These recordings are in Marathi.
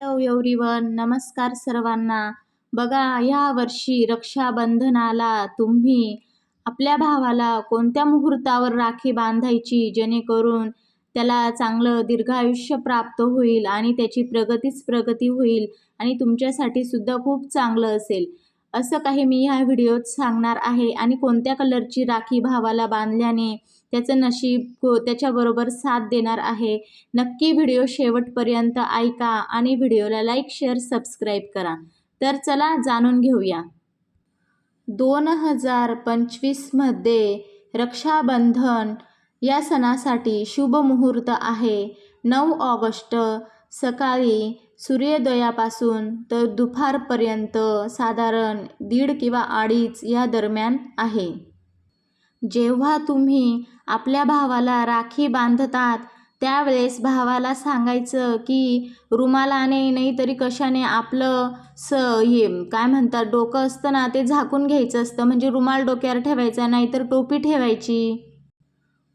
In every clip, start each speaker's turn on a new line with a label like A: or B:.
A: हॅलो एव्हरीवन नमस्कार सर्वांना. बघा ह्या वर्षी रक्षाबंधनाला तुम्ही आपल्या भावाला कोणत्या मुहूर्तावर राखी बांधायची? जेणेकरून त्याला चांगलं दीर्घायुष्य प्राप्त होईल आणि त्याची प्रगतीच प्रगती होईल आणि तुमच्यासाठी सुद्धा खूप चांगलं असेल. असं काही मी ह्या व्हिडिओत सांगणार आहे. आणि कोणत्या कलरची राखी भावाला बांधल्याने त्याचं नशीब त्याच्याबरोबर साथ देणार आहे. नक्की व्हिडिओ शेवटपर्यंत ऐका आणि व्हिडिओला लाईक शेअर सबस्क्राईब करा. तर चला जाणून घेऊया. दोन हजार पंचवीसमध्ये रक्षाबंधन या सणासाठी शुभ मुहूर्त आहे. नऊ ऑगस्ट सकाळी सूर्योदयापासून तर दुपारपर्यंत साधारण दीड किंवा अडीच या दरम्यान आहे. जेव्हा तुम्ही आपल्या भावाला राखी बांधतात त्यावेळेस भावाला सांगायचं की रुमालाने नाही तरी कशाने आपलं स हे काय म्हणतात डोकं असतं ना ते झाकून घ्यायचं असतं. म्हणजे रुमाल डोक्यावर ठेवायचा नाहीतर टोपी ठेवायची.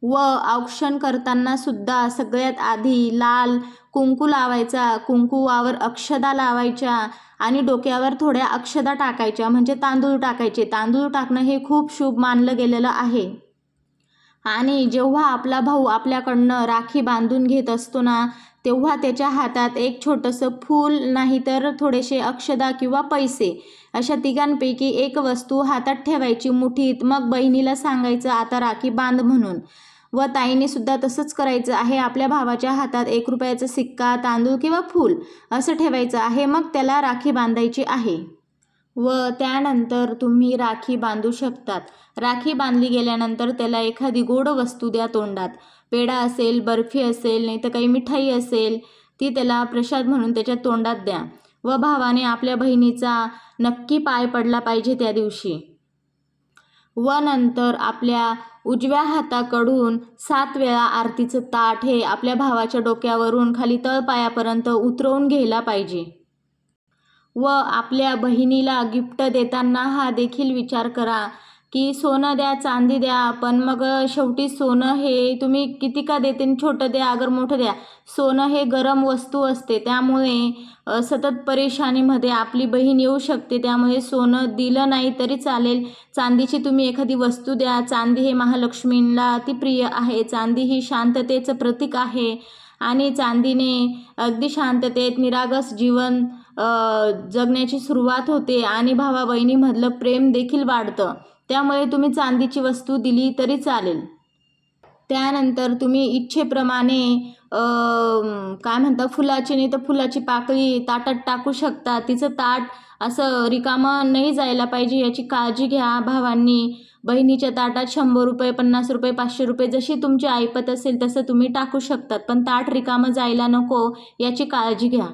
A: व औक्षण करताना सुद्धा सगळ्यात आधी लाल कुंकू लावायचा कुंकुवावर अक्षदा लावायच्या. आणि डोक्यावर थोड्या अक्षदा टाकायच्या म्हणजे तांदूळ टाकायचे. तांदूळ टाकणं हे खूप शुभ मानलं गेलेलं आहे. आणि जेव्हा आपला भाऊ आपल्याकडनं राखी बांधून घेत असतो ना तेव्हा त्याच्या हातात एक छोटंसं फूल नाही तर थोडेसे अक्षदा किंवा पैसे अशा तिघांपैकी एक वस्तू हातात ठेवायची मुठीत मग बहिणीला सांगायचं आता राखी बांध म्हणून. व ताईने सुद्धा तसंच करायचं आहे. आपल्या भावाच्या हातात एक रुपयाचा सिक्का तांदूळ किंवा फूल असं ठेवायचं आहे. मग त्याला राखी बांधायची आहे. व त्यानंतर तुम्ही राखी बांधू शकतात. राखी बांधली गेल्यानंतर त्याला एखादी गोड वस्तू द्या तोंडात. पेढा असेल बर्फी असेल नाही तर काही मिठाई असेल ती त्याला प्रसाद म्हणून त्याच्या तोंडात द्या. व भावाने आपल्या बहिणीचा नक्की पाय पडला पाहिजे त्या दिवशी. व नंतर आपल्या उजव्या हाताकडून सात वेळा आरतीचं ताट हे आपल्या भावाच्या डोक्यावरून खाली तळपायापर्यंत उतरवून घ्यायला पाहिजे. व आपल्या बहिणीला गिफ्ट देताना हा देखील विचार करा. की सोनं द्या चांदी द्या पण मग शेवटी सोनं हे तुम्ही किती का देते छोटं द्या अगर मोठं द्या. सोनं हे गरम वस्तू असते त्यामुळे सतत परेशानीमध्ये आपली बहीण येऊ शकते त्यामुळे सोनं दिलं नाही तरी चालेल. चांदीची तुम्ही एखादी वस्तू द्या चांदी हे महालक्ष्मींना अतिप्रिय आहे चांदी ही शांततेचं प्रतीक आहे. आणि चांदीने अगदी शांततेत निरागस जीवन जगण्याची सुरुवात होते आणि भावा बहिणीमधलं प्रेम देखील वाढतं. त्यामुळे तुम्ही चांदीची वस्तू दिली तरी चालेल. त्यानंतर तुम्ही इच्छेप्रमाणे काय म्हणता फुलाची नाही तर फुलाची पाकळी ताटात टाकू शकता. तिचं ताट असं रिकामं नाही जायला पाहिजे याची काळजी घ्या भावांनी. बहिणीच्या ताटात शंभर रुपये पन्नास रुपये पाचशे रुपये जशी तुमची ऐपत असेल तसं तुम्ही टाकू शकतात. पण ताट रिकामं जायला नको याची काळजी घ्या.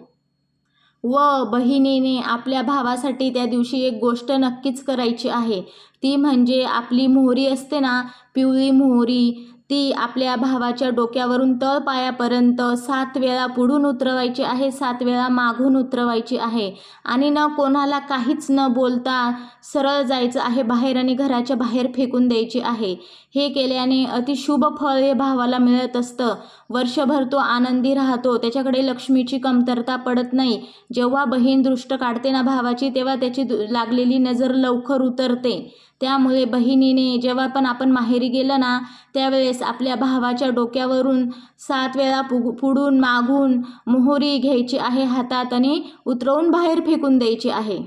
A: व बहिणीने आपल्या भावासाठी त्या दिवशी एक गोष्ट नक्कीच करायची आहे. ती म्हणजे आपली मोहरी असते ना पिवळी मोहरी ती आपल्या भावाच्या डोक्यावरून तळपायापर्यंत सात वेळा पुढून उतरवायची आहे सात वेळा मागून उतरवायची आहे. आणि न कोणाला काहीच न बोलता सरळ जायचं आहे बाहेर आणि घराच्या बाहेर फेकून द्यायची आहे. हे केल्याने अतिशुभ फळ हे भावाला मिळत असतं. वर्षभर तो आनंदी राहतो. त्याच्याकडे लक्ष्मीची कमतरता पडत नाही. जेव्हा बहीण दृष्ट काढते ना भावाची तेव्हा त्याची लागलेली नजर लवकर उतरते. त्यामुळे बहिणीने जेव्हा पण आपण माहेरी गेलं ना त्यावेळेस आपल्या भावाच्या डोक्यावरून सात वेळा पुग पुढून मागून मोहरी घ्यायची आहे हातात आणि उतरवून बाहेर फेकून द्यायची आहे.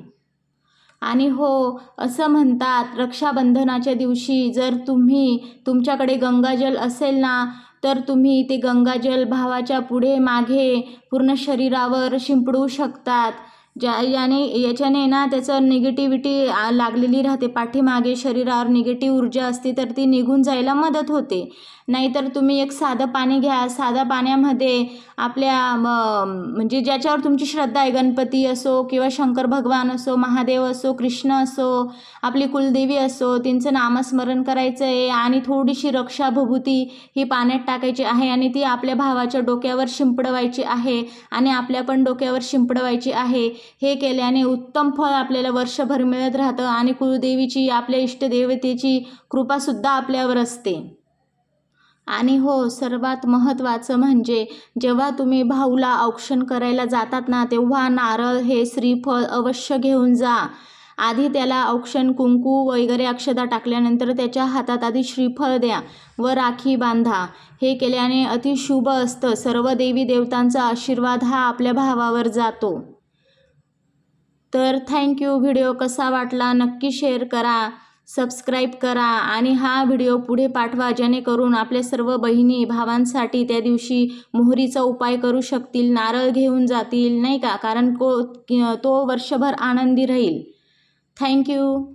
A: आणि हो असं म्हणतात रक्षाबंधनाच्या दिवशी जर तुम्ही तुमच्याकडे गंगाजल असेल ना तर तुम्ही ते गंगाजल भावाच्या पुढे मागे पूर्ण शरीरावर शिंपडू शकतात. ज्या याने याच्याने ना त्याचं निगेटिव्हिटी लागलेली राहते. पाठीमागे शरीरावर निगेटिव्ह ऊर्जा असते तर ती निघून जायला मदत होते. नाहीतर तुम्ही एक साधं पाणी घ्या. साध्या पाण्यामध्ये आपल्या म्हणजे ज्याच्यावर तुमची श्रद्धा आहे गणपती असो किंवा शंकर भगवान असो महादेव असो कृष्ण असो आपली कुलदेवी असो त्यांचं नामस्मरण करायचं आहे आणि थोडीशी रक्षाभभूती ही पाण्यात टाकायची आहे आणि ती आपल्या भावाच्या डोक्यावर शिंपडवायची आहे आणि आपल्या पण डोक्यावर शिंपडवायची आहे. हे केल्याने उत्तम फळ आपल्याला वर्षभर मिळत राहतं आणि कुलदेवीची आपल्या इष्टदेवतेची कृपासुद्धा आपल्यावर असते. आणि हो सर्वात महत्त्वाचं म्हणजे जेव्हा तुम्ही भाऊला औक्षण करायला जातात ना तेव्हा नारळ हे श्रीफळ अवश्य घेऊन जा. आधी त्याला औक्षण कुंकू वगैरे अक्षता टाकल्यानंतर त्याच्या हातात आधी श्रीफळ द्या व राखी बांधा. हे केल्याने अतिशुभ असतं. सर्व देवी देवतांचा आशीर्वाद हा आपल्या भावावर जातो. तर थँक्यू व्हिडिओ कसा वाटला नक्की शेअर करा सबस्क्राईब करा आणि हा व्हिडिओ पुढे पाठवा जेणेकरून आपल्या सर्व बहिणी भावांसाठी त्या दिवशी मोहरीचा उपाय करू शकतील नारळ घेऊन जातील नाही का? कारण को तो वर्षभर आनंदी राहील. थँक्यू